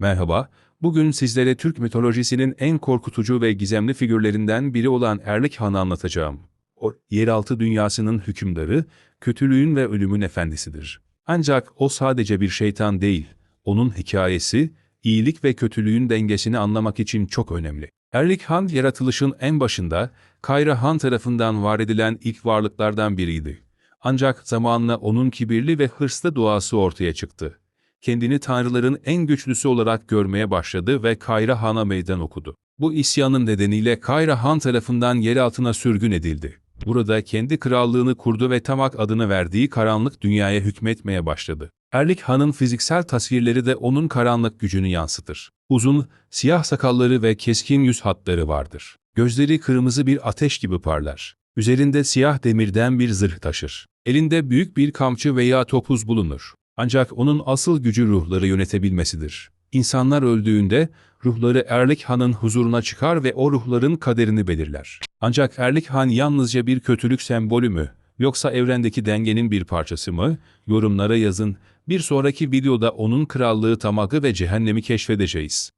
Merhaba, bugün sizlere Türk mitolojisinin en korkutucu ve gizemli figürlerinden biri olan Erlik Han'ı anlatacağım. O, yeraltı dünyasının hükümdarı, kötülüğün ve ölümün efendisidir. Ancak o sadece bir şeytan değil, onun hikayesi, iyilik ve kötülüğün dengesini anlamak için çok önemli. Erlik Han, yaratılışın en başında, Kayra Han tarafından var edilen ilk varlıklardan biriydi. Ancak zamanla onun kibirli ve hırslı doğası ortaya çıktı kendini tanrıların en güçlüsü olarak görmeye başladı ve Kayra Han'a meydan okudu. Bu isyanın nedeniyle Kayra Han tarafından yer altına sürgün edildi. Burada kendi krallığını kurdu ve Tamak adını verdiği karanlık dünyaya hükmetmeye başladı. Erlik Han'ın fiziksel tasvirleri de onun karanlık gücünü yansıtır. Uzun, siyah sakalları ve keskin yüz hatları vardır. Gözleri kırmızı bir ateş gibi parlar. Üzerinde siyah demirden bir zırh taşır. Elinde büyük bir kamçı veya topuz bulunur. Ancak onun asıl gücü ruhları yönetebilmesidir. İnsanlar öldüğünde ruhları Erlik Han'ın huzuruna çıkar ve o ruhların kaderini belirler. Ancak Erlik Han yalnızca bir kötülük sembolü mü, yoksa evrendeki dengenin bir parçası mı? Yorumlara yazın. Bir sonraki videoda onun krallığı Tamag'ı ve cehennemi keşfedeceğiz.